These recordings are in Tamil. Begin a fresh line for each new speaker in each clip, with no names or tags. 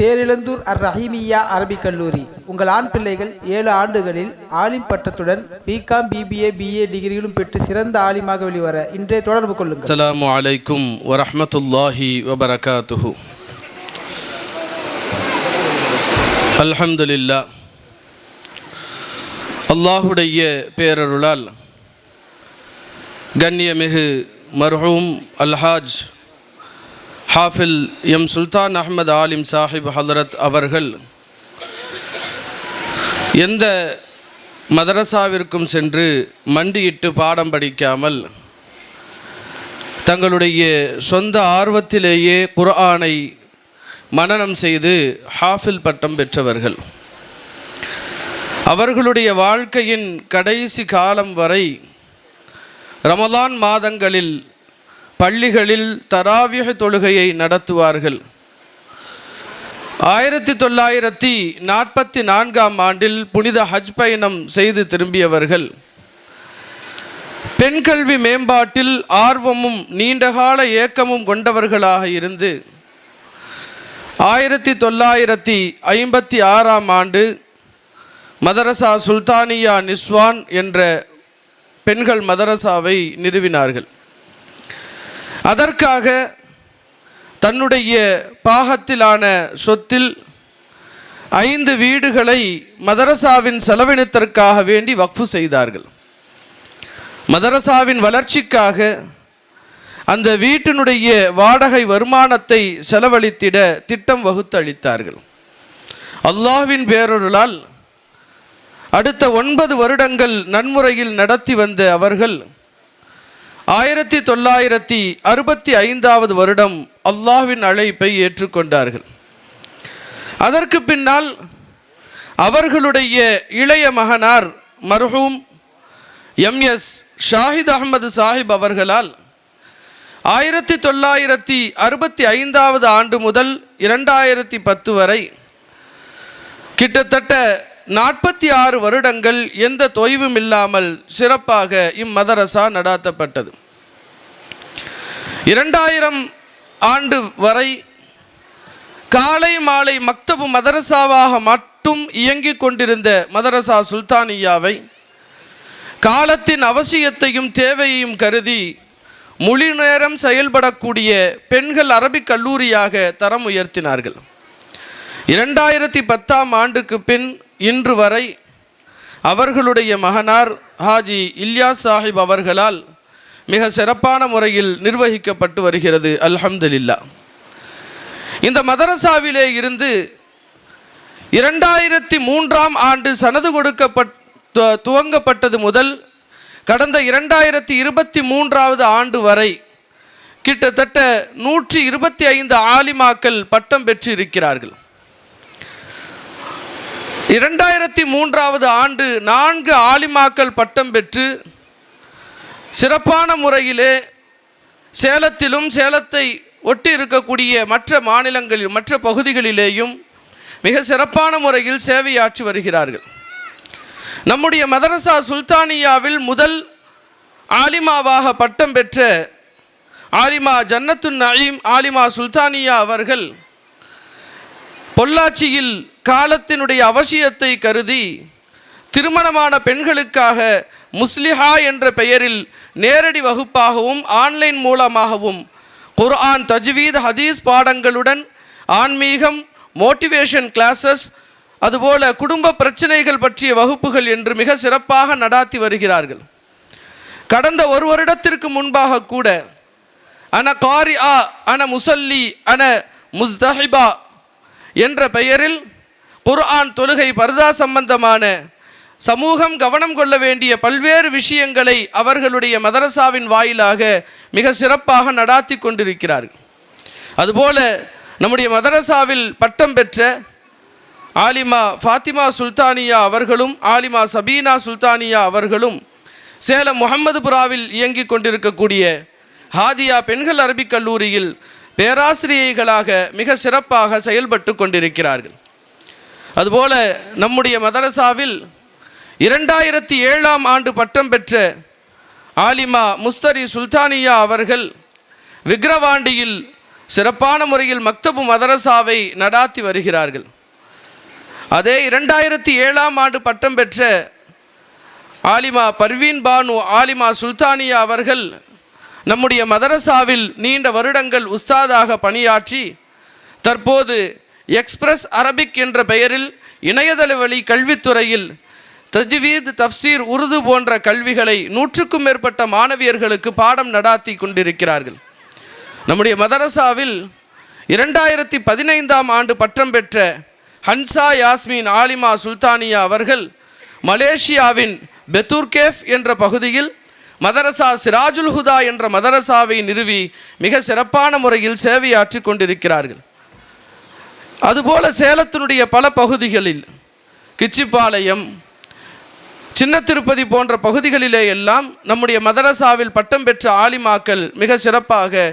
தேரிழந்தூர் அர் ரஹீமியா அரபிக் கல்லூரி. உங்கள் ஆண் பிள்ளைகள் ஏழு ஆண்டுகளில் ஆலிம் பட்டத்துடன் பிகாம் பிபிஏ பிஏ டிகிரிகளும் பெற்று சிறந்த ஆலிமாக வெளிவர இன்றைய தொடர்பு கொள்ளுங்கள்.
அஸ்ஸலாமு அலைக்கும் வரமத்துல்லாஹி வபரகாத்துஹு. அல்ஹம்துலில்லா அல்லாஹுடைய பேரருளால் கண்ணியமிகு மர்ஹூம் அல்ஹாஜ் ஹாஃபில் எம் சுல்தான் அஹ்மத் ஆலிம் சாஹிப் ஹலரத் அவர்கள் எந்த மதரசாவிற்கும் சென்று மண்டியிட்டு பாடம் படிக்காமல் தங்களுடைய சொந்த ஆர்வத்திலேயே குர்ஆனை மனனம் செய்து ஹாஃபில் பட்டம் பெற்றவர்கள். அவர்களுடைய வாழ்க்கையின் கடைசி காலம் வரை ரமலான் மாதங்களில் பள்ளிகளில் தராவிய தொழுகையை நடத்துவார்கள். ஆயிரத்தி தொள்ளாயிரத்தி நாற்பத்தி நான்காம் ஆண்டில் புனித ஹஜ் பயணம் செய்து திரும்பியவர்கள். பெண் கல்வி மேம்பாட்டில் ஆர்வமும் நீண்டகால ஏக்கமும் கொண்டவர்களாக இருந்து ஆயிரத்தி தொள்ளாயிரத்தி ஐம்பத்தி ஆறாம் ஆண்டு மதரசா சுல்தானியா நிஸ்வான் என்ற பெண்கள் மதரசாவை நிறுவினார்கள். அதற்காக தன்னுடைய பாகத்திலான சொத்தில் ஐந்து வீடுகளை மதரசாவின் செலவினத்திற்காக வேண்டி வக்ஃபு செய்தார்கள். மதரசாவின் வளர்ச்சிக்காக அந்த வீட்டினுடைய வாடகை வருமானத்தை செலவழித்திட திட்டம் வகுத்து அளித்தார்கள். அல்லாஹ்வின் பேரொருளால் அடுத்த ஒன்பது வருடங்கள் நன்முறையில் நடத்தி வந்த அவர்கள் ஆயிரத்தி தொள்ளாயிரத்தி அறுபத்தி ஐந்தாவது வருடம் அல்லாஹ்வின் அழைப்பை ஏற்றுக்கொண்டார்கள். அதற்கு பின்னால் அவர்களுடைய இளைய மகனார் மர்ஹூம் எம்எஸ் ஷாஹித் அகமது சாஹிப் அவர்களால் ஆயிரத்தி தொள்ளாயிரத்தி அறுபத்தி ஐந்தாவது ஆண்டு முதல் இரண்டாயிரத்தி பத்து வரை கிட்டத்தட்ட நாற்பத்தி ஆறு வருடங்கள் எந்த தொய்வும் இல்லாமல் சிறப்பாக இம்மதரசா நடாத்தப்பட்டது. இரண்டாயிரம் ஆண்டு வரை காலை மாலை மக்தபு மதரசாவாக மட்டும் இயங்கிக் கொண்டிருந்த மதரசா சுல்தானியாவை காலத்தின் அவசியத்தையும் தேவையையும் கருதி மொழி நேரம் செயல்படக்கூடிய பெண்கள் அரபிக் கல்லூரியாக தரம் உயர்த்தினார்கள். இரண்டாயிரத்தி பத்தாம் ஆண்டுக்கு பின் இன்று வரை அவர்களுடைய மகனார் ஹாஜி இல்யாஸ் சாஹிப் அவர்களால் மிக சிறப்பான முறையில் நிர்வகிக்கப்பட்டு வருகிறது அல்ஹம்துலில்லா. இந்த மதரசாவிலே இருந்து இரண்டாயிரத்தி மூன்றாம் ஆண்டு சனது கொடுக்கப்பட் து- துவங்கப்பட்டது முதல் கடந்த இரண்டாயிரத்தி இருபத்தி மூன்றாவது ஆண்டு வரை கிட்டத்தட்ட நூற்றி இருபத்தி ஐந்து ஆலிமாக்கள் பட்டம் பெற்று இருக்கிறார்கள் இரண்டாயிரத்தி மூன்றாவது ஆண்டு நான்கு ஆலிமாக்கள் பட்டம் பெற்று சிறப்பான முறையிலே சேலத்திலும் சேலத்தை ஒட்டி இருக்கக்கூடிய மற்ற மாநிலங்களில் மற்ற பகுதிகளிலேயும் மிக சிறப்பான முறையில் சேவையாற்றி வருகிறார்கள். நம்முடைய மதரசா சுல்தானியாவில் முதல் ஆலிமாவாக பட்டம் பெற்ற ஆலிமா ஜன்னத்துன் நயீம் ஆலிமா சுல்தானியா அவர்கள் பொள்ளாச்சியில் காலத்தினுடைய அவசியத்தை கருதி திருமணமான பெண்களுக்காக முஸ்லிஹா என்ற பெயரில் நேரடி வகுப்பாகவும் ஆன்லைன் மூலமாகவும் குர்ஆன் தஜ்வீத் ஹதீஸ் பாடங்களுடன் ஆன்மீகம் மோட்டிவேஷன் கிளாஸஸ் அதுபோல குடும்ப பிரச்சனைகள் பற்றிய வகுப்புகள் என்று மிக சிறப்பாக நடாத்தி வருகிறார்கள். கடந்த ஒரு வருடத்திற்கு முன்பாக கூட அன காரி ஆ அன முசல்லி அன முஸ்தஹிபா என்ற பெயரில் குர்ஆன் தொழுகை பர்தா சம்பந்தமான சமூகம் கவனம் கொள்ள வேண்டிய பல்வேறு விஷயங்களை அவர்களுடைய மதரசாவின் வாயிலாக மிக சிறப்பாக நடாத்தி கொண்டிருக்கிறார்கள். அதுபோல நம்முடைய மதரசாவில் பட்டம் பெற்ற ஆலிமா ஃபாத்திமா சுல்தானியா அவர்களும் ஆலிமா சபீனா சுல்தானியா அவர்களும் சேலம் முகமதுபுராவில் இயங்கிக் கொண்டிருக்கக்கூடிய ஹாதியா பெண்கள் அரபிக் கல்லூரியில் பேராசிரியைகளாக மிக சிறப்பாக செயல்பட்டு கொண்டிருக்கிறார்கள். அதுபோல நம்முடைய மதரசாவில் இரண்டாயிரத்தி ஏழாம் ஆண்டு பட்டம் பெற்ற ஆலிமா முஸ்தரி சுல்தானியா அவர்கள் விக்ரவாண்டியில் சிறப்பான முறையில் மக்தபு மதரசாவை நடாத்தி வருகிறார்கள். அதே இரண்டாயிரத்தி ஏழாம் ஆண்டு பட்டம் பெற்ற ஆலிமா பர்வீன் பானு ஆலிமா சுல்தானியா அவர்கள் நம்முடைய மதரசாவில் நீண்ட வருடங்கள் உஸ்தாதாக பணியாற்றி தற்போது எக்ஸ்பிரஸ் அரபிக் என்ற பெயரில் இணையதள வழி கல்வித்துறையில் தஜ்வீத் தஃப்சீர் உருது போன்ற கல்விகளை நூற்றுக்கும் மேற்பட்ட மாணவியர்களுக்கு பாடம் நடாத்தி கொண்டிருக்கிறார்கள். நம்முடைய மதரசாவில் இரண்டாயிரத்தி பதினைந்தாம் ஆண்டு பட்டம் பெற்ற ஹன்சா யாஸ்மின் ஆலிமா சுல்தானியா அவர்கள் மலேசியாவின் பெத்தூர்கேஃப் என்ற பகுதியில் மதரசா சிராஜுல் ஹுதா என்ற மதரசாவை நிறுவி மிக சிறப்பான முறையில் சேவையாற்றி கொண்டிருக்கிறார்கள். அதுபோல சேலத்தினுடைய பல பகுதிகளில் கிச்சிப்பாளையம் சின்ன திருப்பதி போன்ற பகுதிகளிலே எல்லாம் நம்முடைய மதரசாவில் பட்டம் பெற்ற ஆலிமாக்கள் மிக சிறப்பாக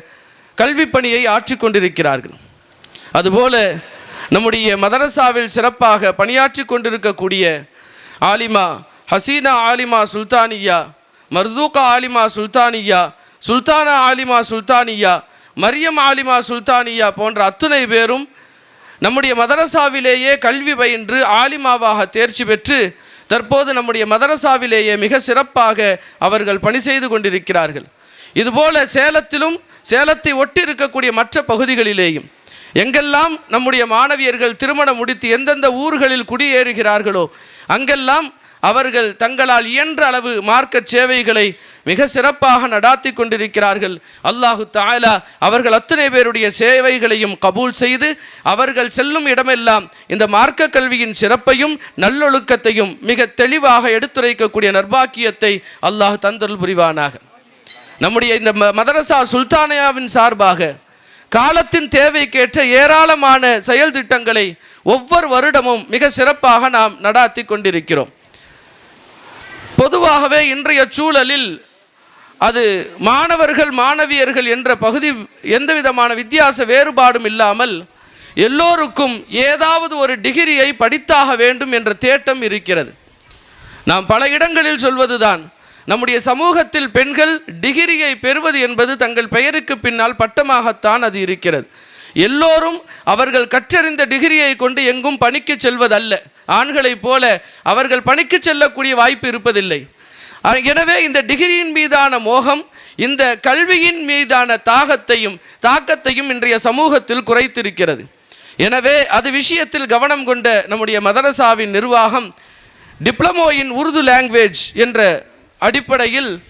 கல்வி பணியை ஆற்றிக் கொண்டிருக்கிறார்கள். அதுபோல நம்முடைய மதரசாவில் சிறப்பாக பணியாற்றி கொண்டிருக்கக்கூடிய ஆலிமா ஹசீனா ஆலிமா சுல்தானியா மர்சூகா ஆலிமா சுல்தானியா சுல்தானா ஆலிமா சுல்தானியா மரியம் ஆலிமா சுல்தானியா போன்ற அத்துணை பேரும் நம்முடைய மதரசாவிலேயே கல்வி பயின்று ஆலிமாவாக தேர்ச்சி பெற்று தற்போது நம்முடைய மதரசாவிலேயே மிக சிறப்பாக அவர்கள் பணி செய்து கொண்டிருக்கிறார்கள். இதுபோல சேலத்திலும் சேலத்தை ஒட்டி இருக்கக்கூடிய மற்ற பகுதிகளிலேயும் எங்கெல்லாம் நம்முடைய மாணவியர்கள் திருமணம் முடித்து எந்தெந்த ஊர்களில் குடியேறுகிறார்களோ அங்கெல்லாம் அவர்கள் தங்களால் இயன்ற அளவு மார்க்க சேவைகளை மிக சிறப்பாக நடாத்தி கொண்டிருக்கிறார்கள். அல்லாஹு தாயலா அவர்கள் அத்தனை பேருடைய சேவைகளையும் கபூல் செய்து அவர்கள் செல்லும் இடமெல்லாம் இந்த மார்க்க கல்வியின் சிறப்பையும் நல்லொழுக்கத்தையும் மிக தெளிவாக எடுத்துரைக்கக்கூடிய நர்பாக்கியத்தை அல்லாஹ் தந்தல் புரிவானாக. நம்முடைய இந்த ம- மதரசா சுல்தானியாவின் சார்பாக காலத்தின் தேவைக்கேற்ற ஏராளமான செயல் திட்டங்களை ஒவ்வொரு வருடமும் மிக சிறப்பாக நாம் நடாத்தி கொண்டிருக்கிறோம். பொதுவாகவே இன்றைய சூழலில் அது மாணவர்கள் மாணவியர்கள் என்ற பகுதி எந்த விதமான வித்தியாச வேறுபாடும் இல்லாமல் எல்லோருக்கும் ஏதாவது ஒரு டிகிரியை படித்தாக வேண்டும் என்ற தேட்டம் இருக்கிறது. நாம் பல இடங்களில் சொல்வதுதான் நம்முடைய சமூகத்தில் பெண்கள் டிகிரியை பெறுவது என்பது தங்கள் பெயருக்கு பின்னால் பட்டமாகத்தான் அது இருக்கிறது. எல்லோரும் அவர்கள் கற்றறிந்த டிகிரியை கொண்டு எங்கும் பணிக்கு செல்வதல்ல. ஆண்களைப் போல அவர்கள் பணிக்கு செல்லக்கூடிய வாய்ப்பு இருப்பதில்லை. எனவே இந்த டிகிரியின் மீதான மோகம் இந்த கல்வியின் மீதான தாகத்தையும் தாக்கத்தையும் இன்றைய சமூகத்தில் குறைத்திருக்கிறது. எனவே அது விஷயத்தில் கவனம் கொண்ட நம்முடைய மதரசாவின் நிர்வாகம் டிப்ளமோ இன் உருது லாங்குவேஜ் என்ற அடிப்படையில்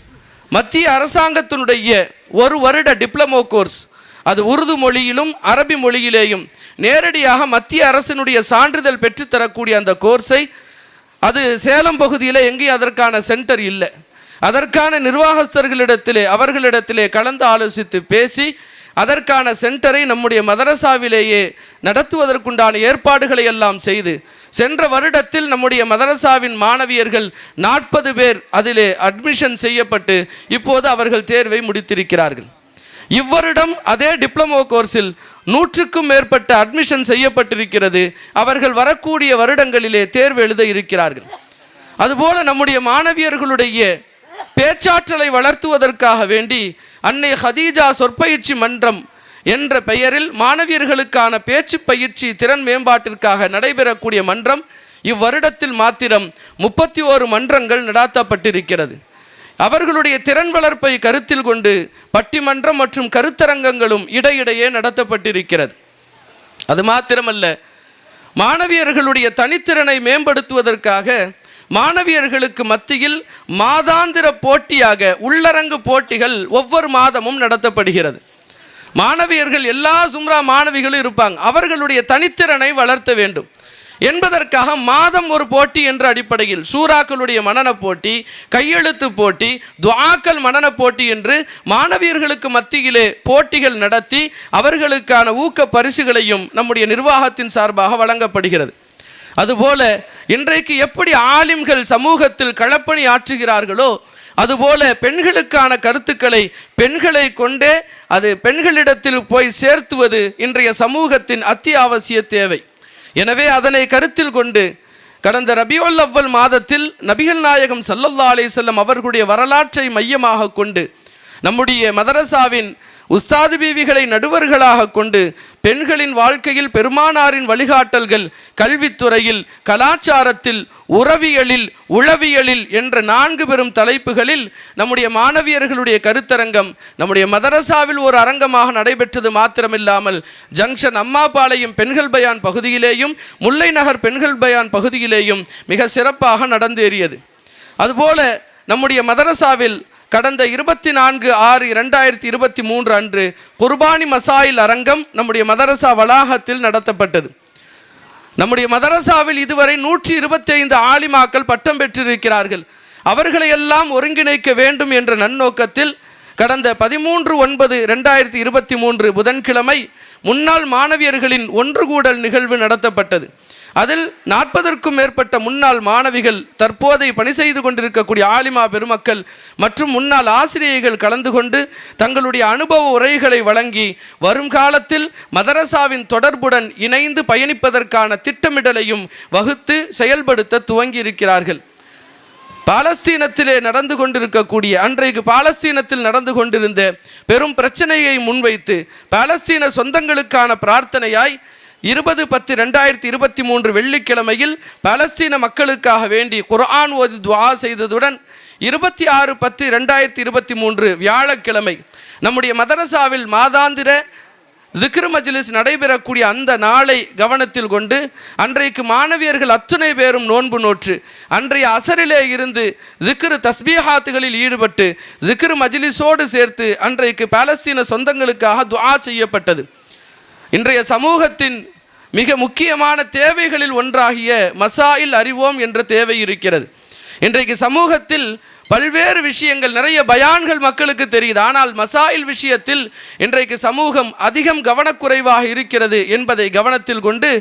மத்திய அரசாங்கத்தினுடைய ஒரு வருட டிப்ளமோ கோர்ஸ் அது உருது மொழியிலும் அரபி மொழியிலேயும் நேரடியாக மத்திய அரசினுடைய சான்றிதழ் பெற்றுத்தரக்கூடிய அந்த கோர்ஸை அது சேலம் பகுதியில் எங்கேயும் அதற்கான சென்டர் இல்லை. அதற்கான நிர்வாகஸ்தர்களிடத்திலே அவர்களிடத்திலே கலந்து ஆலோசித்து பேசி அதற்கான சென்டரை நம்முடைய மதரசாவிலேயே நடத்துவதற்குண்டான ஏற்பாடுகளை எல்லாம் செய்து சென்ற வருடத்தில் நம்முடைய மதரசாவின் மாணவியர்கள் நாற்பது பேர் அதிலே அட்மிஷன் செய்யப்பட்டு இப்போது அவர்கள் தேர்வை முடித்திருக்கிறார்கள். இவ்வருடம் அதே டிப்ளமோ கோர்ஸில் நூற்றுக்கும் மேற்பட்ட அட்மிஷன் செய்யப்பட்டிருக்கிறது. அவர்கள் வரக்கூடிய வருடங்களிலே தேர்வு எழுத இருக்கிறார்கள். அதுபோல நம்முடைய மாணவியர்களுடைய பேச்சாற்றலை வளர்த்துவதற்காக வேண்டி அன்னை ஹதீஜா சொற்பயிற்சி மன்றம் என்ற பெயரில் மாணவியர்களுக்கான பேச்சு பயிற்சி திறன் மேம்பாட்டிற்காக நடைபெறக்கூடிய மன்றம் இவ்வருடத்தில் மாத்திரம் முப்பத்தி ஓரு மன்றங்கள் நடாத்தப்பட்டிருக்கிறது. அவர்களுடைய திறன் வளர்ப்பை கருத்தில் கொண்டு பட்டிமன்றம் மற்றும் கருத்தரங்கங்களும் இடையிடையே நடத்தப்பட்டிருக்கிறது. அது மாத்திரமல்ல மாணவியர்களுடைய தனித்திறனை மேம்படுத்துவதற்காக மாணவியர்களுக்கு மத்தியில் மாதாந்திர போட்டியாக உள்ளரங்கு போட்டிகள் ஒவ்வொரு மாதமும் நடத்தப்படுகிறது. மாணவியர்கள் எல்லா சும்ரா மாணவிகளும் இருப்பாங்க. அவர்களுடைய தனித்திறனை வளர்த்த வேண்டும். என்பதற்காக மாதம் ஒரு போட்டி என்ற அடிப்படையில் சூறாக்களுடைய மனன போட்டி கையெழுத்து போட்டி துவாக்கள் மனன போட்டி என்று மாணவியர்களுக்கு மத்தியிலே போட்டிகள் நடத்தி அவர்களுக்கான ஊக்க பரிசுகளையும் நம்முடைய நிர்வாகத்தின் சார்பாக வழங்கப்படுகிறது. அதுபோல இன்றைக்கு எப்படி ஆலிம்கள் சமூகத்தில் களப்பணி ஆற்றுகிறார்களோ அதுபோல பெண்களுக்கான கருத்துக்களை பெண்களை கொண்டே அது பெண்களிடத்தில் போய் சேர்த்துவது இன்றைய சமூகத்தின் அத்தியாவசிய தேவை. எனவே அதனை கருத்தில் கொண்டு கடந்த ரபியோல் அவ்வல் மாதத்தில் நபிகள் நாயகம் சல்லல்லா அலைஹிஸ்ஸல்லம் அவர்களுடைய வரலாற்றை மையமாக கொண்டு நம்முடைய மதரசாவின் உஸ்தாது பீவிகளை நடுவர்களாக கொண்டு பெண்களின் வாழ்க்கையில் பெருமானாரின் வழிகாட்டல்கள் கல்வித்துறையில் கலாச்சாரத்தில் உறவியலில் உளவியலில் என்ற நான்கு பெரும் தலைப்புகளில் நம்முடைய மாணவியர்களுடைய கருத்தரங்கம் நம்முடைய மதரசாவில் ஒரு அரங்கமாக நடைபெற்றது மாத்திரமில்லாமல் ஜங்ஷன் அம்மாபாளையம் பெண்கள் பயான் பகுதியிலேயும் முல்லை நகர் பெண்கள் பயான் பகுதியிலேயும் மிக சிறப்பாக நடந்தேறியது. அதுபோல நம்முடைய மதரசாவில் கடந்த இருபத்தி நான்கு ஆறு இரண்டாயிரத்தி இருபத்தி மூன்று அன்று குர்பானி மசாயில் அரங்கம் நம்முடைய மதரசா வளாகத்தில் நடத்தப்பட்டது. நம்முடைய மதரசாவில் இதுவரை நூற்றி இருபத்தி ஐந்து ஆலிமாக்கள் பட்டம் பெற்றிருக்கிறார்கள். அவர்களையெல்லாம் ஒருங்கிணைக்க வேண்டும் என்ற நன்னோக்கத்தில் கடந்த பதிமூன்று ஒன்பது ரெண்டாயிரத்தி இருபத்தி மூன்று புதன்கிழமை முன்னாள் மாணவியர்களின் ஒன்று கூடல் நிகழ்வு நடத்தப்பட்டது. அதில் நாற்பதற்கும் மேற்பட்ட முன்னாள் மாணவிகள் தற்போதை பணி செய்து கொண்டிருக்கக்கூடிய ஆலிமா பெருமக்கள் மற்றும் முன்னாள் ஆசிரியைகள் கலந்து கொண்டு தங்களுடைய அனுபவ உரைகளை வழங்கி வருங்காலத்தில் மதரசாவின் தொடர்புடன் இணைந்து பயணிப்பதற்கான திட்டமிடலையும் வகுத்து செயல்படுத்த துவங்கி இருக்கிறார்கள் பாலஸ்தீனத்திலே நடந்து கொண்டிருக்கக்கூடிய அன்றைக்கு பாலஸ்தீனத்தில் நடந்து கொண்டிருந்த பெரும் பிரச்சனையை முன்வைத்து பாலஸ்தீன சொந்தங்களுக்கான பிரார்த்தனையாய் இருபது பத்து ரெண்டாயிரத்தி இருபத்தி மூன்று வெள்ளிக்கிழமையில் பலஸ்தீன மக்களுக்காக வேண்டி குர்ஆன் ஓதி துவா செய்ததுடன் இருபத்தி ஆறு பத்து ரெண்டாயிரத்தி இருபத்தி மூன்று வியாழக்கிழமை நம்முடைய மதரசாவில் மாதாந்திர திக்ரு மஜ்லிஸ் நடைபெறக்கூடிய அந்த நாளை கவனத்தில் கொண்டு அன்றைக்கு மாணவியர்கள் அத்துணை பேரும் நோன்பு நோற்று அன்றைய அசரிலே இருந்து திக்ரு தஸ்பீஹாத்துகளில் ஈடுபட்டு திக்ரு மஜ்லிஸோடு சேர்த்து அன்றைக்கு பாலஸ்தீன சொந்தங்களுக்காக துவா செய்யப்பட்டது. இன்றைய சமூகத்தின் மிக முக்கியமான தேவைகளில் ஒன்றாகிய மசாயில் அறிவோம் என்ற தேவை இருக்கிறது. இன்றைக்கு சமூகத்தில் பல்வேறு விஷயங்கள் நிறைய பயான்கள் மக்களுக்கு தெரியுது. ஆனால் மசாயில் விஷயத்தில் இன்றைக்கு சமூகம் அதிகம் கவனக்குறைவாக இருக்கிறது என்பதை கவனத்தில் கொண்டு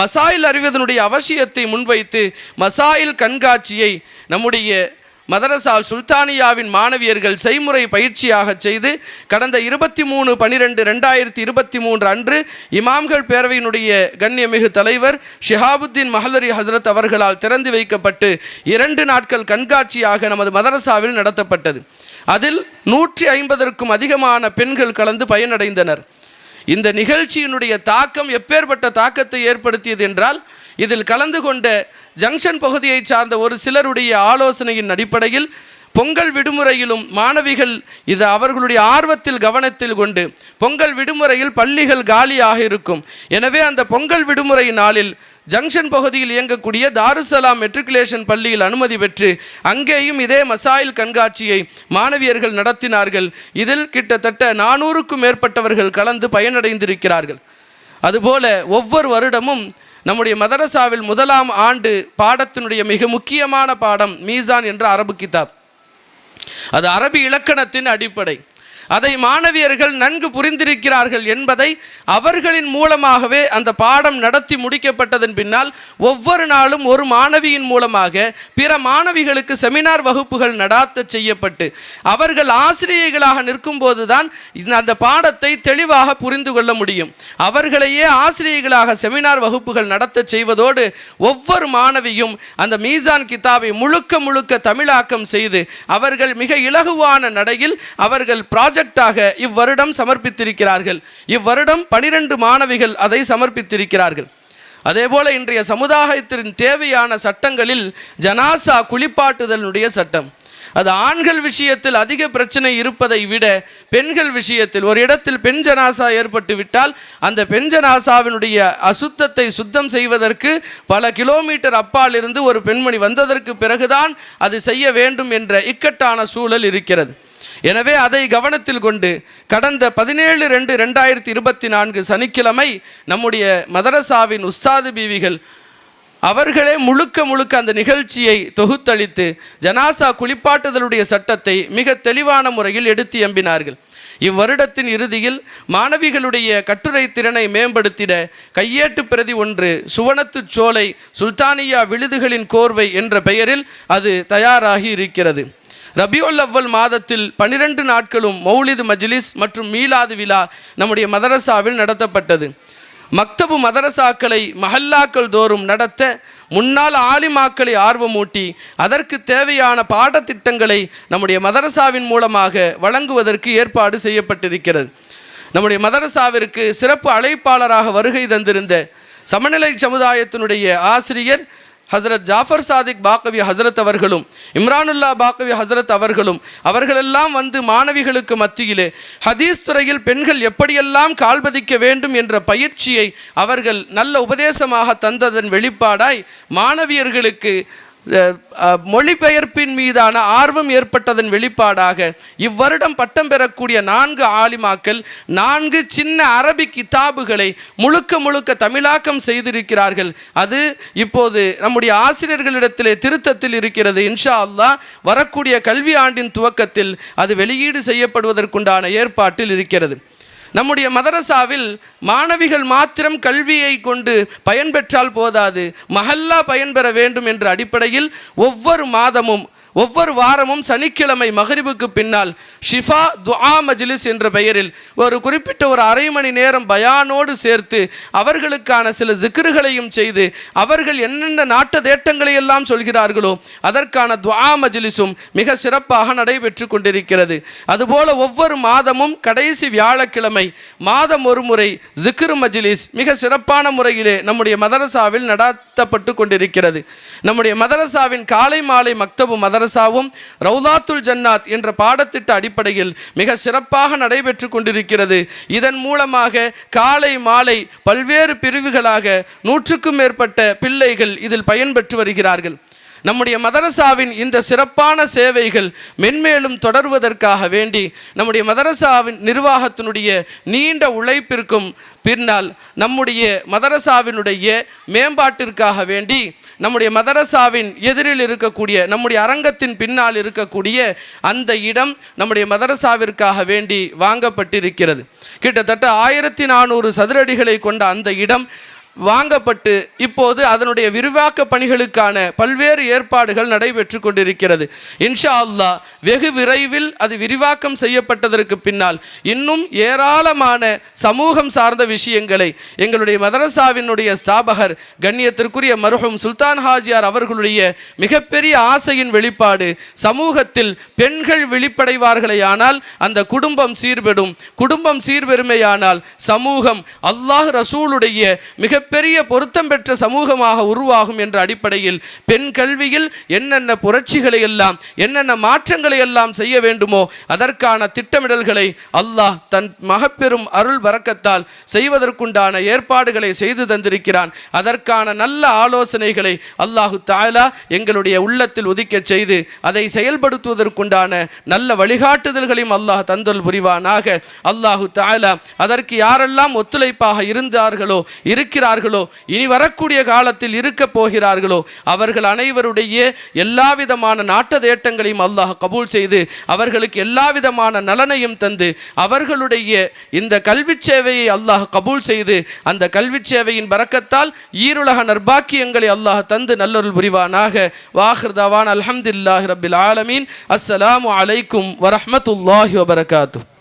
மசாயில் அறிவதனுடைய அவசியத்தை முன்வைத்து மசாயில் கண்காட்சியை நம்முடைய மதரசால் சுல்தானியாவின் மாணவியர்கள் செய்முறை பயிற்சியாக செய்து கடந்த இருபத்தி மூணு பனிரெண்டு ரெண்டாயிரத்தி இருபத்தி மூன்று அன்று இமாம்கள் பேரவையினுடைய கண்ணியமிகு தலைவர் ஷிஹாபுத்தீன் மஹலரி ஹசரத் அவர்களால் திறந்து வைக்கப்பட்டு இரண்டு நாட்கள் கண்காட்சியாக நமது மதரசாவில் நடத்தப்பட்டது. அதில் நூற்றி ஐம்பதற்கும் அதிகமான பெண்கள் கலந்து பயனடைந்தனர். இந்த நிகழ்ச்சியினுடைய தாக்கம் எப்பேற்பட்ட தாக்கத்தை ஏற்படுத்தியது என்றால் இதில் கலந்து கொண்ட ஜங்ஷன் பகுதியை சார்ந்த ஒரு சிலருடைய ஆலோசனையின் அடிப்படையில் பொங்கல் விடுமுறையிலும் மாணவிகள் இது அவர்களுடைய ஆர்வத்தில் கவனத்தில் கொண்டு பொங்கல் விடுமுறையில் பள்ளிகள் காலியாக இருக்கும். எனவே அந்த பொங்கல் விடுமுறை நாளில் ஜங்ஷன் பகுதியில் இயங்கக்கூடிய தாருசலாம் மெட்ரிகுலேஷன் பள்ளியில் அனுமதி பெற்று அங்கேயும் இதே மசாயில் கண்காட்சியை மாணவியர்கள் நடத்தினார்கள். இதில் கிட்டத்தட்ட நானூறுக்கும் மேற்பட்டவர்கள் கலந்து பயனடைந்திருக்கிறார்கள். அதுபோல ஒவ்வொரு வருடமும் நம்முடைய மதரசாவில் முதலாம் ஆண்டு பாடத்தினுடைய மிக முக்கியமான பாடம் மீசான் என்ற அரபு கிதாப். அது அரபி இலக்கணத்தின் அடிப்படை. அதை மாணவியர்கள் நன்கு புரிந்திருக்கிறார்கள் என்பதை அவர்களின் மூலமாகவே அந்த பாடம் நடத்தி முடிக்கப்பட்டதன் பின்னால் ஒவ்வொரு நாளும் ஒரு மாணவியின் மூலமாக பிற மாணவிகளுக்கு செமினார் வகுப்புகள் நடாத்த செய்யப்பட்டு அவர்கள் ஆசிரியைகளாக நிற்கும்போதுதான் இந்த- அந்த பாடத்தை தெளிவாக புரிந்து கொள்ள முடியும். அவர்களையே ஆசிரியைகளாக செமினார் வகுப்புகள் நடத்த செய்வதோடு ஒவ்வொரு மாணவியும் அந்த மீசான் கிதாபை முழுக்க முழுக்க தமிழாக்கம் செய்து அவர்கள் மிக இலகுவான நடையில் அவர்கள் ப்ராஜெக்டாக இவ்வருடம் சமர்ப்பித்திருக்கிறார்கள். இவ்வருடம் பனிரெண்டு மாணவிகள் அதை சமர்ப்பித்திருக்கிறார்கள். அதேபோல இன்றைய சமுதாயத்தின் தேவையான சட்டங்களில் ஜனாசா குளிப்பாட்டுதலுடைய சட்டம். அது ஆண்கள் விஷயத்தில் அதிக பிரச்சனை இருப்பதை விட பெண்கள் விஷயத்தில் ஒரு இடத்தில் பெண் ஜனாசா ஏற்பட்டு விட்டால் அந்த பெண் ஜனாசாவினுடைய அசுத்தத்தை சுத்தம் செய்வதற்கு பல கிலோமீட்டர் அப்பாலிருந்து ஒரு பெண்மணி வந்ததற்கு பிறகுதான் அது செய்ய வேண்டும் என்ற இக்கட்டான சூழல் இருக்கிறது. எனவே அதை கவனத்தில் கொண்டு கடந்த பதினேழு ரெண்டு ரெண்டாயிரத்தி இருபத்தி நான்கு சனிக்கிழமை நம்முடைய மதரசாவின் உஸ்தாது பீவிகள் அவர்களே முழுக்க முழுக்க அந்த நிகழ்ச்சியை தொகுத்தளித்து ஜனாசா குளிப்பாட்டுதலுடைய சட்டத்தை மிக தெளிவான முறையில் எடுத்து எம்பினார்கள். இவ்வருடத்தின் இறுதியில் மாணவிகளுடைய கட்டுரை திறனை மேம்படுத்திட கையேட்டு பிரதி ஒன்று சுவனத்துச் சோலை சுல்தானியா விழுதுகளின் கோர்வை என்ற பெயரில் அது தயாராகி இருக்கிறது. ரபியுல் அவ்வல் மாதத்தில் பனிரெண்டு நாட்களும் மௌலிது மஜ்லிஸ் மற்றும் மீலாது விழா நம்முடைய மதரசாவில் நடத்தப்பட்டது. மக்தபு மதரசாக்களை மஹல்லாக்கள் தோறும் நடத்த முன்னாள் ஆலிமாக்களை ஆர்வமூட்டி அதற்கு தேவையான பாடத்திட்டங்களை நம்முடைய மதரசாவின் மூலமாக வழங்குவதற்கு ஏற்பாடு செய்யப்பட்டிருக்கிறது. நம்முடைய மதரசாவிற்கு சிறப்பு அழைப்பாளராக வருகை தந்திருந்த சமநிலை சமுதாயத்தினுடைய ஆசிரியர் ஹசரத் ஜாஃபர் சாதிக் பாக்கவி ஹசரத் அவர்களும் இம்ரானுல்லா பாக்கவி ஹசரத் அவர்களும் அவர்களெல்லாம் வந்து மாணவிகளுக்கு மத்தியிலே ஹதீஸ் துறையில் பெண்கள் எப்படியெல்லாம் கால்பதிக்க வேண்டும் என்ற பயிற்சியை அவர்கள் நல்ல உபதேசமாக தந்ததன் வெளிப்பாடாய் மாணவியர்களுக்கு மொழிபெயர்ப்பின் மீதான ஆர்வம் ஏற்பட்டதன் வெளிப்பாடாக இவ்வருடம் பட்டம் பெறக்கூடிய நான்கு ஆலிமாக்கள் நான்கு சின்ன அரபி கிதாபுகளை முழுக்க முழுக்க தமிழாக்கம் செய்திருக்கிறார்கள். அது இப்போது நம்முடைய ஆசிரியர்களிடத்திலே திருத்தத்தில் இருக்கிறது. இன்ஷா அல்லா வரக்கூடிய கல்வி ஆண்டின் துவக்கத்தில் அது வெளியீடு செய்யப்படுவதற்குண்டான ஏற்பாட்டில் இருக்கிறது. நம்முடைய மதரசாவில் மாணவிகள் மாத்திரம் கல்வியை கொண்டு பயன்பெற்றால் போதாது. மஹல்லா பயன்பெற வேண்டும் என்ற அடிப்படையில் ஒவ்வொரு மாதமும் ஒவ்வொரு வாரமும் சனிக்கிழமை மகரிபுக்கு பின்னால் ஷிஃபா துஆ மஜ்லிஸ் என்ற பெயரில் ஒரு குறிப்பிட்ட ஒரு அரை மணி நேரம் பயானோடு சேர்த்து அவர்களுக்கான சில ஜிக்ருகளையும் செய்து அவர்கள் என்னென்ன நாட்டு தேட்டங்களை எல்லாம் சொல்கிறார்களோ அதற்கான துஆ மஜ்லிஸும் மிக சிறப்பாக நடைபெற்று கொண்டிருக்கிறது. அதுபோல ஒவ்வொரு மாதமும் கடைசி வியாழக்கிழமை மாதம் ஒரு முறை ஜிக்ரு மஜ்லிஸ் மிக சிறப்பான முறையிலே நம்முடைய மதரசாவில் நடத்தப்பட்டு கொண்டிருக்கிறது. நம்முடைய மதரசாவின் காலை மாலை மக்தபு மதரசாவும் ரவுதாத்துல் ஜன்னாத் என்ற பாடத்திட்ட அடிப்படையில் மிக சிறப்பாக நடைபெற்று கொண்டிருக்கிறது. இதன் மூலமாக காலை மாலை பல்வேறு பிரிவுகளாக நூற்றுக்கும் மேற்பட்ட பிள்ளைகள் இதில் பயன்பெற்று வருகிறார்கள். நம்முடைய மதரசாவின் இந்த சிறப்பான சேவைகள் மென்மேலும் தொடர்வதற்காக வேண்டி நம்முடைய மதரசாவின் நிர்வாகத்தினுடைய நீண்ட உழைப்பிற்கும் பின்னால் நம்முடைய மதரசாவினுடைய மேம்பாட்டிற்காக வேண்டி நம்முடைய மதரசாவின் எதிரில் இருக்கக்கூடிய நம்முடைய அரங்கத்தின் பின்னால் இருக்கக்கூடிய அந்த இடம் நம்முடைய மதரசாவிற்காக வேண்டி வாங்கப்பட்டிருக்கிறது. கிட்டத்தட்ட ஆயிரத்தி நானூறு சதுரடிகளை கொண்ட அந்த இடம் வாங்கப்பட்டு இப்போது அதனுடைய விரிவாக்க பணிகளுக்கான பல்வேறு ஏற்பாடுகள் நடைபெற்று கொண்டிருக்கிறது. இன்ஷா அல்லாஹ் வெகு விரைவில் அது விரிவாக்கம் செய்யப்பட்டதற்கு பின்னால் இன்னும் ஏராளமான சமூகம் சார்ந்த விஷயங்களை எங்களுடைய மதரசாவினுடைய ஸ்தாபகர் கண்ணியத்திற்குரிய மருகும் சுல்தான் ஹாஜியார் அவர்களுடைய மிகப்பெரிய ஆசையின் வெளிப்பாடு சமூகத்தில் பெண்கள் விழிப்படைவார்களேயானால் அந்த குடும்பம் சீர்பெடும் குடும்பம் சீர்பெருமையானால் சமூகம் அல்லாஹ் ரசூலுடைய மிக மிகப்பெரிய பொருத்தம் பெற்ற சமூகமாக உருவாகும் என்ற அடிப்படையில் பெண் கல்வியில் என்னென்ன புரட்சிகளை எல்லாம் என்னென்ன மாற்றங்களை எல்லாம் செய்ய வேண்டுமோ அதற்கான திட்டமிடல்களை அல்லாஹ் தன் மகப்பெரும் அருள் வரக்கத்தால் செய்வதற்குண்டான ஏற்பாடுகளை செய்து தந்திருக்கிறான். அதற்கான நல்ல ஆலோசனைகளை அல்லாஹு தாலா எங்களுடைய உள்ளத்தில் ஒதுக்கச் செய்து அதை செயல்படுத்துவதற்குண்டான நல்ல வழிகாட்டுதல்களையும் அல்லாஹ் தந்தல் புரிவானாக. அல்லாஹு தாலா அதற்கு யாரெல்லாம் ஒத்துழைப்பாக இருந்தார்களோ இருக்கிறார் இருக்கிறார்களோ? இனி வரக்கூடிய காலத்தில் இருக்க போகிறார்களோ? அவர்கள் அனைவருடைய எல்லா விதமான நாட்ட தேட்டங்களையும் அல்லாஹ் கபூல் செய்து அவர்களுக்கு எல்லா விதமான நலனையும் தந்து அவர்களுடைய இந்த கல்வி சேவையை அல்லாஹ் கபூல் செய்து அந்த கல்வி சேவையின் பறக்கத்தால் ஈருலக நற்பாக்கியங்களை அல்லாஹ் தந்து நல்லொருள் புரிவானாக. வாஹிர்தவான் அலமதுல்லாஹ் ரபில் ஆலமீன். அஸ்ஸலாமு அலைக்கும் வரமத்துல்லாஹி வபரகாத்துஹ்.